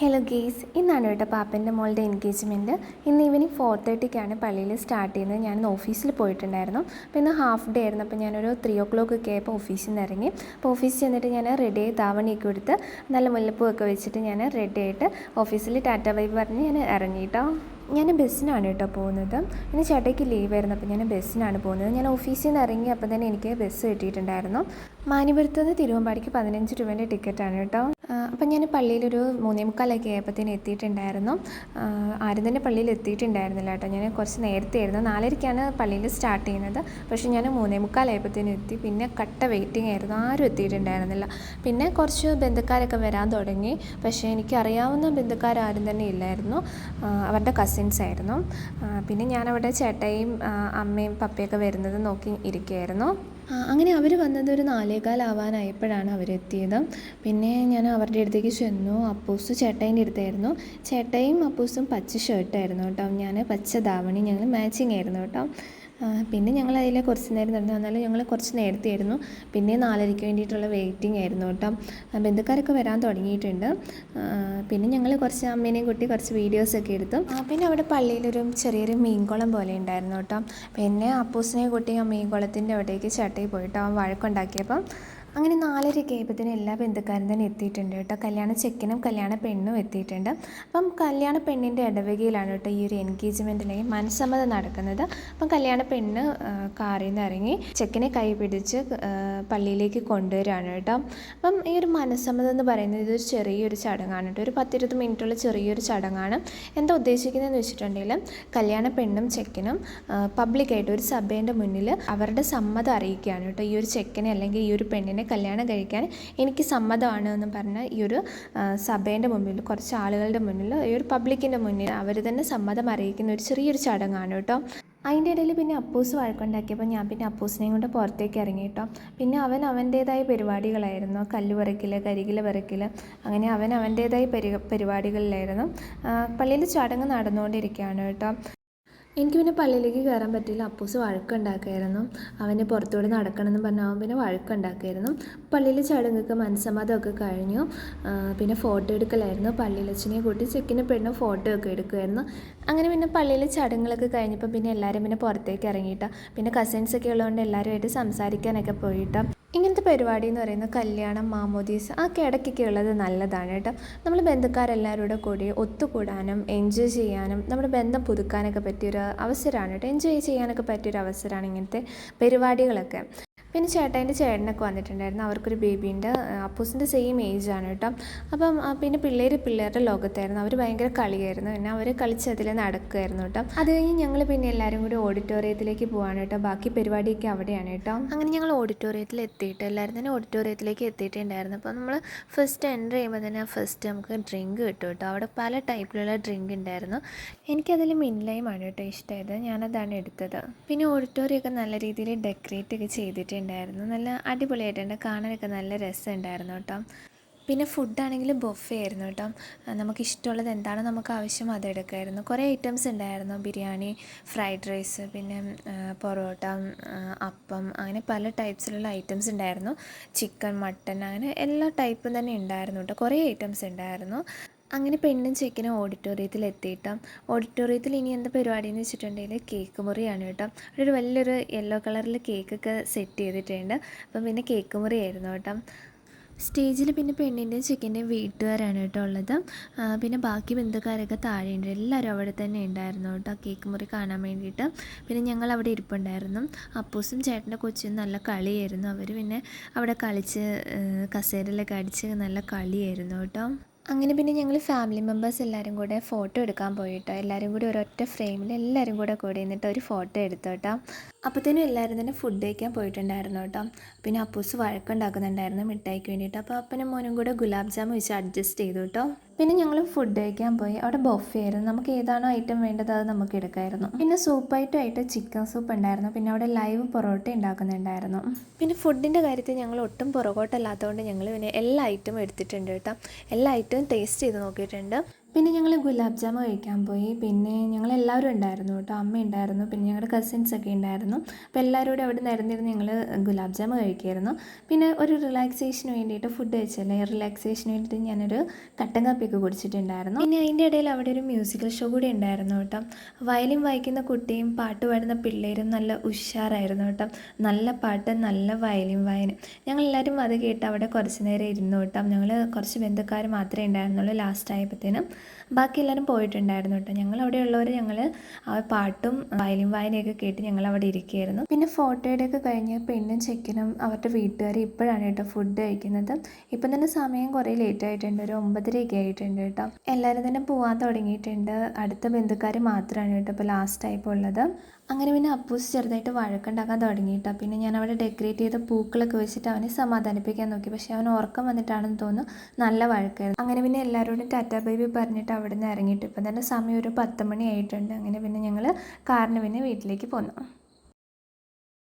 Hello guys ഇന്നാണ് കേട്ടോ പാപ്പന്റെ മോളുടെ എൻഗേജ്മെന്റ് ഇന്ന് ഈവനിങ് ഫോർ തേർട്ടിക്കാണ് പള്ളിയിൽ സ്റ്റാർട്ട് ചെയ്യുന്നത്. ഞാൻ ഓഫീസിൽ പോയിട്ടുണ്ടായിരുന്നു. അപ്പോൾ ഇന്ന് ഹാഫ് ഡേ ആയിരുന്നു. അപ്പോൾ ഞാനൊരു ത്രീ ഓ ക്ലോക്ക് ഒക്കെ ആയപ്പോൾ ഓഫീസിൽ നിന്ന് ഇറങ്ങി. അപ്പോൾ ഓഫീസിൽ ചെന്നിട്ട് ഞാൻ റെഡി ആയി താവണിയൊക്കെ കൊടുത്ത് നല്ല മുല്ലപ്പൂവൊക്കെ വെച്ചിട്ട് ഞാൻ റെഡി ആയിട്ട് ഓഫീസിൽ ടാറ്റ വൈബ് പറഞ്ഞ് ഞാൻ ഇറങ്ങി കേട്ടോ ഞാൻ ബസ്സിനാണ് കേട്ടോ പോകുന്നത്. ഇന്ന് ചേട്ടയ്ക്ക് ലീവ് ആയിരുന്നു. അപ്പോൾ ഞാൻ ബസ്സിനാണ് പോകുന്നത്. ഞാൻ ഓഫീസിൽ നിന്ന് ഇറങ്ങി അപ്പോൾ തന്നെ എനിക്ക് ബസ് കിട്ടിയിട്ടുണ്ടായിരുന്നു. മാനിപുരത്ത് നിന്ന് തിരുവമ്പാടിക്ക് പതിനഞ്ച് രൂപേന്റെ ടിക്കറ്റാണ് കേട്ടോ. അപ്പം ഞാൻ പള്ളിയിലൊരു മൂന്നേ മുക്കാലൊക്കെ ആയപ്പോഴത്തേന് എത്തിയിട്ടുണ്ടായിരുന്നു. ആരും തന്നെ പള്ളിയിൽ എത്തിയിട്ടുണ്ടായിരുന്നില്ല കേട്ടോ. ഞാൻ കുറച്ച് നേരത്തെ ആയിരുന്നു നാലരയ്ക്കാണ് പള്ളിയിൽ സ്റ്റാർട്ട് ചെയ്യുന്നത്. പക്ഷേ ഞാൻ മൂന്നേ മുക്കാലായപ്പോഴത്തേനും എത്തി. പിന്നെ കട്ട വെയിറ്റിംഗ് ആയിരുന്നു. ആരും എത്തിയിട്ടുണ്ടായിരുന്നില്ല. പിന്നെ കുറച്ച് ബന്ധുക്കാരൊക്കെ വരാൻ തുടങ്ങി. പക്ഷേ എനിക്കറിയാവുന്ന ബന്ധുക്കാരും തന്നെ ഇല്ലായിരുന്നു. അവരുടെ കസിൻസ് ആയിരുന്നു. പിന്നെ ഞാനവിടെ ചേട്ടായും അമ്മയും പപ്പയൊക്കെ വരുന്നത് നോക്കി ഇരിക്കുകയായിരുന്നു. അങ്ങനെ അവർ വന്നത് ഒരു നാലേകാലാവാനായപ്പോഴാണ് അവരെത്തിയത്. പിന്നെ ഞാൻ അവരുടെ അടുത്തേക്ക് ചെന്നു. അപ്പൂസ് ചേട്ടന്റെ അടുത്തായിരുന്നു. ചേട്ടയും അപ്പൂസും പച്ച ഷർട്ടായിരുന്നു കേട്ടോ. ഞാൻ പച്ച ധാവണി ഞങ്ങൾ മാച്ചിങ് ആയിരുന്നു കേട്ടോ. പിന്നെ ഞങ്ങൾ അതിൽ കുറച്ച് നേരം നടന്നു. എന്നാലും ഞങ്ങൾ കുറച്ച് നേരത്തെ ആയിരുന്നു പിന്നെ നാലരയ്ക്ക് വേണ്ടിയിട്ടുള്ള വെയിറ്റിംഗ് ആയിരുന്നു കേട്ടോ. ആ, ബന്ധുക്കാരൊക്കെ വരാൻ തുടങ്ങിയിട്ടുണ്ട്. പിന്നെ ഞങ്ങൾ കുറച്ച് അമ്മേനെയും കുട്ടി കുറച്ച് വീഡിയോസൊക്കെ എടുത്തു. പിന്നെ അവിടെ പള്ളിയിലൊരു ചെറിയൊരു മീൻകുളം പോലെ ഉണ്ടായിരുന്നു കേട്ടോ. പിന്നെ അപ്പൂസിനെ കുട്ടി ആ മീൻകുളത്തിന്റെ അവിടേക്ക് ചട്ടയിൽ പോയിട്ട് അവൻ വഴക്കുണ്ടാക്കിയപ്പം അങ്ങനെ നാലരയ്ക്ക് ആയപ്പോഴത്തേനും എല്ലാ ബന്ധുക്കാരും തന്നെ എത്തിയിട്ടുണ്ട് കേട്ടോ. കല്യാണ ചെക്കനും കല്യാണ പെണ്ണും എത്തിയിട്ടുണ്ട്. അപ്പം കല്യാണ പെണ്ണിന്റെ ഇടവകയിലാണ് കേട്ടോ ഈ ഒരു എൻഗേജ്മെന്റ് അല്ലെങ്കിൽ മനസ്സമ്മതം നടക്കുന്നത്. അപ്പം കല്യാണ പെണ്ണ് കാറിൽ നിന്ന് ഇറങ്ങി ചെക്കനെ കൈ പിടിച്ച് പള്ളിയിലേക്ക് കൊണ്ടുവരികയാണ് കേട്ടോ. അപ്പം ഈ ഒരു മനസ്സമ്മതം എന്ന് പറയുന്നത് ഇതൊരു ചെറിയൊരു ചടങ്ങാണ് കേട്ടോ. ഒരു പത്തിരുപത് മിനിറ്റുള്ള ചെറിയൊരു ചടങ്ങാണ്. എന്താ ഉദ്ദേശിക്കുന്നതെന്ന് വെച്ചിട്ടുണ്ടെങ്കിൽ കല്യാണ പെണ്ണും ചെക്കനും പബ്ലിക്കായിട്ട് ഒരു സഭേന്റെ മുന്നിൽ അവരുടെ സമ്മതം അറിയിക്കുകയാണ് കേട്ടോ. ഈ ഒരു ചെക്കനെ അല്ലെങ്കിൽ ഈ ഒരു പെണ്ണിനെ കല്യാണം കഴിക്കാൻ എനിക്ക് സമ്മതമാണ് എന്ന് പറഞ്ഞ ഈ ഒരു സഭേന്റെ മുന്നിൽ കുറച്ച് ആളുകളുടെ മുന്നിൽ ഈ ഒരു പബ്ലിക്കിന്റെ മുന്നിൽ അവർ തന്നെ സമ്മതം അറിയിക്കുന്ന ഒരു ചെറിയൊരു ചടങ്ങാണ് കേട്ടോ. അതിന്റെ ഇടയിൽ പിന്നെ അപ്പൂസ് വഴക്കുണ്ടാക്കിയപ്പോൾ ഞാൻ പിന്നെ അപ്പൂസിനെയും കൊണ്ട് പുറത്തേക്ക് ഇറങ്ങി കേട്ടോ. പിന്നെ അവൻ അവന്റേതായ പരിപാടികളായിരുന്നു. കല്ല് പറിക്കൽ കരികിൽ പറിക്കൽ അങ്ങനെ അവൻ അവന്റേതായ പരി പരിപാടികളിലായിരുന്നു. പള്ളിയിൽ ചടങ്ങ് നടന്നുകൊണ്ടിരിക്കുകയാണ് കേട്ടോ. എനിക്ക് പിന്നെ പള്ളിയിലേക്ക് കയറാൻ പറ്റിയില്ല. അപ്പൂസ് വഴക്കുണ്ടാക്കായിരുന്നു അവന് പുറത്തൂടെ നടക്കണമെന്ന് പറഞ്ഞ്. അവൻ പിന്നെ വഴക്കുണ്ടാക്കായിരുന്നു പള്ളിയിലെ ചടങ്ങൊക്കെ മനസ്സമ്മതമൊക്കെ കഴിഞ്ഞു. പിന്നെ ഫോട്ടോ എടുക്കലായിരുന്നു. പള്ളിയിലച്ഛനെ കൂട്ടി ചെക്കിനെ പെണ്ണും ഫോട്ടോ ഒക്കെ എടുക്കുമായിരുന്നു. അങ്ങനെ പിന്നെ പള്ളിയിലെ ചടങ്ങുകളൊക്കെ കഴിഞ്ഞപ്പോൾ പിന്നെ എല്ലാവരും പിന്നെ പുറത്തേക്ക് ഇറങ്ങിയിട്ടാണ് പിന്നെ കസിൻസൊക്കെ ഉള്ളതുകൊണ്ട് എല്ലാവരുമായിട്ട് സംസാരിക്കാനൊക്കെ പോയിട്ടാ. ഇങ്ങനത്തെ പരിപാടി എന്ന് പറയുന്നത് കല്യാണം മാമോദീസ് ആ ഇടയ്ക്കൊക്കെ ഉള്ളത് നല്ലതാണ് കേട്ടോ. നമ്മൾ ബന്ധുക്കാരെല്ലാവരും കൂടെ കൂടി ഒത്തുകൂടാനും എൻജോയ് ചെയ്യാനും നമ്മുടെ ബന്ധം പുതുക്കാനൊക്കെ പറ്റിയൊരു അവസരമാണ് കേട്ടോ. എൻജോയ് ചെയ്യാനൊക്കെ പറ്റിയൊരു അവസരമാണ് ഇങ്ങനത്തെ പരിപാടികളൊക്കെ. പിന്നെ ചേട്ടായിന്റെ ചേട്ടനൊക്കെ വന്നിട്ടുണ്ടായിരുന്നു. അവർക്കൊരു ബേബിയുണ്ട് അപ്പൂസിന്റെ സെയിം ആണ് കേട്ടോ. അപ്പം പിന്നെ പിള്ളേർ പിള്ളേരുടെ ലോകത്തായിരുന്നു. അവർ ഭയങ്കര കളിയായിരുന്നു. പിന്നെ അവർ കളിച്ച് അതിൽ നടക്കുമായിരുന്നു കേട്ടോ. അത് കഴിഞ്ഞ് ഞങ്ങൾ പിന്നെ എല്ലാവരും കൂടി ഓഡിറ്റോറിയത്തിലേക്ക് പോവാണ് കേട്ടോ. ബാക്കി പരിപാടിയൊക്കെ അവിടെയാണ് കേട്ടോ. അങ്ങനെ ഞങ്ങൾ ഓഡിറ്റോറിയത്തിൽ എത്തിയിട്ട് എല്ലാവരും തന്നെ ഓഡിറ്റോറിയത്തിലേക്ക് എത്തിയിട്ടുണ്ടായിരുന്നു. അപ്പോൾ നമ്മൾ ഫസ്റ്റ് എന്റർ ചെയ്യുമ്പോൾ തന്നെ ഫസ്റ്റ് നമുക്ക് ഡ്രിങ്ക് കിട്ടും കേട്ടോ. അവിടെ പല ടൈപ്പിലുള്ള ഡ്രിങ്ക് ഉണ്ടായിരുന്നു. എനിക്കതിൽ മിൻലൈമാണ് കേട്ടോ ഇഷ്ടമായത്. ഞാനതാണ് എടുത്തത്. പിന്നെ ഓഡിറ്റോറിയൊക്കെ നല്ല രീതിയിൽ ഡെക്കറേറ്റ് ഒക്കെ ചെയ്തിട്ടുണ്ടായിരുന്നു നല്ല അടിപൊളിയായിട്ടുണ്ട് കാണാനൊക്കെ നല്ല രസമുണ്ടായിരുന്നു കേട്ടോ. പിന്നെ ഫുഡാണെങ്കിൽ ബൊഫേ ആയിരുന്നു കേട്ടോ. നമുക്ക് ഇഷ്ടമുള്ളത് എന്താണോ നമുക്ക് ആവശ്യം അത് എടുക്കായിരുന്നു കുറേ ഐറ്റംസ് ഉണ്ടായിരുന്നു. ബിരിയാണി ഫ്രൈഡ് റൈസ് പിന്നെ പൊറോട്ട അപ്പം അങ്ങനെ പല ടൈപ്സിലുള്ള ഐറ്റംസ് ഉണ്ടായിരുന്നു. ചിക്കൻ മട്ടൻ അങ്ങനെ എല്ലാ ടൈപ്പും തന്നെ ഉണ്ടായിരുന്നു കേട്ടോ. കുറേ ഐറ്റംസ് ഉണ്ടായിരുന്നു. അങ്ങനെ പെണ്ണും ചെക്കനും ഓഡിറ്റോറിയത്തിൽ എത്തിയിട്ട്. ഓഡിറ്റോറിയത്തിൽ ഇനി എന്താ പരിപാടി എന്ന് വെച്ചിട്ടുണ്ടെങ്കിൽ കേക്ക് മുറിയാണ് കേട്ടോ. അവിടെ ഒരു വലിയൊരു യെല്ലോ കളറിൽ കേക്കൊക്കെ സെറ്റ് ചെയ്തിട്ടുണ്ട്. അപ്പം പിന്നെ കേക്ക് മുറിയായിരുന്നു കേട്ടോ. സ്റ്റേജിൽ പിന്നെ പെണ്ണിന്റെയും ചെക്കന്റെയും വീട്ടുകാരാണ് കേട്ടോ ഉള്ളത്. പിന്നെ ബാക്കി ബന്ധുക്കാരൊക്കെ താഴെയുണ്ട്. എല്ലാവരും അവിടെ തന്നെ ഉണ്ടായിരുന്നു കേട്ടോ കേക്ക് മുറി കാണാൻ വേണ്ടിയിട്ട്. പിന്നെ ഞങ്ങൾ അവിടെ ഇരിപ്പുണ്ടായിരുന്നു. അപ്പൂസും ചേട്ടന്റെ കൊച്ചും നല്ല കളിയായിരുന്നു. അവർ പിന്നെ അവിടെ കളിച്ച് കസേരയിലൊക്കെ അടിച്ച് നല്ല കളിയായിരുന്നു കേട്ടോ. അങ്ങനെ പിന്നെ ഞങ്ങൾ ഫാമിലി മെമ്പേഴ്സ് എല്ലാവരും കൂടെ ഫോട്ടോ എടുക്കാൻ പോയിട്ടോ. എല്ലാവരും കൂടി ഒരൊറ്റ ഫ്രെയിമിൽ എല്ലാവരും കൂടെ കൂടി നിന്നിട്ട് ഒരു ഫോട്ടോ എടുത്തു കേട്ടോ അപ്പോഴത്തേനും എല്ലാവരും തന്നെ ഫുഡ് കഴിക്കാൻ പോയിട്ടുണ്ടായിരുന്നു കേട്ടോ. പിന്നെ അപ്പൂസ് വഴക്കുണ്ടാക്കുന്നുണ്ടായിരുന്നു മിഠായിക്ക് വേണ്ടിയിട്ട്. അപ്പോൾ അപ്പനും മോനും കൂടെ ഗുലാബ് ജാമുൻ വെച്ച് അഡ്ജസ്റ്റ് ചെയ്തു കേട്ടോ. പിന്നെ ഞങ്ങൾ ഫുഡ് കഴിക്കാൻ പോയി. അവിടെ ബൊഫേ ആയിരുന്നു. നമുക്ക് ഏതാണോ ഐറ്റം വേണ്ടത് അത് നമുക്ക് എടുക്കായിരുന്നു. പിന്നെ സൂപ്പ് ഐറ്റം ആയിട്ട് ചിക്കൻ സൂപ്പ് ഉണ്ടായിരുന്നു. പിന്നെ അവിടെ ലൈവ് പൊറോട്ട ഉണ്ടാക്കുന്നുണ്ടായിരുന്നു. പിന്നെ ഫുഡിന്റെ കാര്യത്തിൽ ഞങ്ങൾ ഒട്ടും പുറകോട്ടല്ലാത്തതുകൊണ്ട് ഞങ്ങൾ പിന്നെ എല്ലാ ഐറ്റവും എടുത്തിട്ടുണ്ട് കേട്ടോ. എല്ലാ ഐറ്റവും ടേസ്റ്റ് ചെയ്ത് നോക്കിയിട്ടുണ്ട്. പിന്നെ ഞങ്ങൾ ഗുലാബ് ജാമു കഴിക്കാൻ പോയി. പിന്നെ ഞങ്ങൾ എല്ലാവരും ഉണ്ടായിരുന്നു കേട്ടോ. അമ്മ ഉണ്ടായിരുന്നു. പിന്നെ ഞങ്ങളുടെ കസിൻസ് ഒക്കെ ഉണ്ടായിരുന്നു. അപ്പോൾ എല്ലാവരും കൂടെ അവിടെ നിരന്നിരുന്ന് ഞങ്ങൾ ഗുലാബ് ജാമു കഴിക്കുമായിരുന്നു പിന്നെ ഒരു റിലാക്സേഷന് വേണ്ടിയിട്ട് ഫുഡ് കഴിച്ചല്ലേ? റിലാക്സേഷന് വേണ്ടിയിട്ട് ഞാനൊരു കട്ടൻ കാപ്പിയൊക്കെ കുടിച്ചിട്ടുണ്ടായിരുന്നു. പിന്നെ അതിന്റെ ഇടയിൽ അവിടെ ഒരു മ്യൂസിക്കൽ ഷോ കൂടി ഉണ്ടായിരുന്നു കേട്ടോ. വയലിൻ വായിക്കുന്ന കുട്ടിയും പാട്ട് പാടുന്ന പിള്ളേരും നല്ല ഉഷാറായിരുന്നു കേട്ടോ. നല്ല പാട്ട് നല്ല വയലിൻ വായന. ഞങ്ങളെല്ലാവരും അത് കേട്ട് അവിടെ കുറച്ച് നേരം ഇരുന്നു കേട്ടോ. ഞങ്ങൾ കുറച്ച് ബന്ധുക്കാർ മാത്രമേ ഉണ്ടായിരുന്നുള്ളൂ ലാസ്റ്റ് ആയപ്പോഴത്തേനും. ബാക്കി എല്ലാവരും പോയിട്ടുണ്ടായിരുന്നു കേട്ടോ. ഞങ്ങൾ അവിടെ ഉള്ളവർ ഞങ്ങൾ ആ പാട്ടും വയലിൻ വായനയൊക്കെ കേട്ട് ഞങ്ങൾ അവിടെ ഇരിക്കുകയായിരുന്നു. പിന്നെ ഫോട്ടോയുടെ ഒക്കെ കഴിഞ്ഞ് പെണ്ണും ചെക്കനും അവരുടെ വീട്ടുകാർ ഇപ്പോഴാണ് കേട്ടോ ഫുഡ് കഴിക്കുന്നത്. ഇപ്പം തന്നെ സമയം കുറേ ലേറ്റ് ആയിട്ടുണ്ട്. ഒരു ഒമ്പതരയൊക്കെ ആയിട്ടുണ്ട് കേട്ടോ. എല്ലാവരും തന്നെ പോകാൻ തുടങ്ങിയിട്ടുണ്ട്. അടുത്ത ബന്ധുക്കാർ മാത്രമാണ് കേട്ടോ ഇപ്പോൾ ലാസ്റ്റ് ആയപ്പോൾ ഉള്ളത്. അങ്ങനെ പിന്നെ അപ്പൂസ് ചെറുതായിട്ട് വഴക്കുണ്ടാക്കാൻ തുടങ്ങിയിട്ടോ. പിന്നെ ഞാൻ അവിടെ ഡെക്കറേറ്റ് ചെയ്ത പൂക്കളൊക്കെ വെച്ചിട്ട് അവനെ സമാധാനിപ്പിക്കാൻ നോക്കി. പക്ഷേ അവൻ ഉറക്കം വന്നിട്ടാണെന്ന് തോന്നുന്നു നല്ല വഴക്കായിരുന്നു. അങ്ങനെ പിന്നെ എല്ലാവരോടും ടാറ്റ ബൈബി പറഞ്ഞിട്ട് അവിടെ നിന്ന് ഇറങ്ങിയിട്ട് ഇപ്പം തന്നെ സമയം ഒരു പത്ത് മണി ആയിട്ടുണ്ട്. അങ്ങനെ പിന്നെ ഞങ്ങൾ കാറിന് പിന്നെ വീട്ടിലേക്ക് പോന്നു.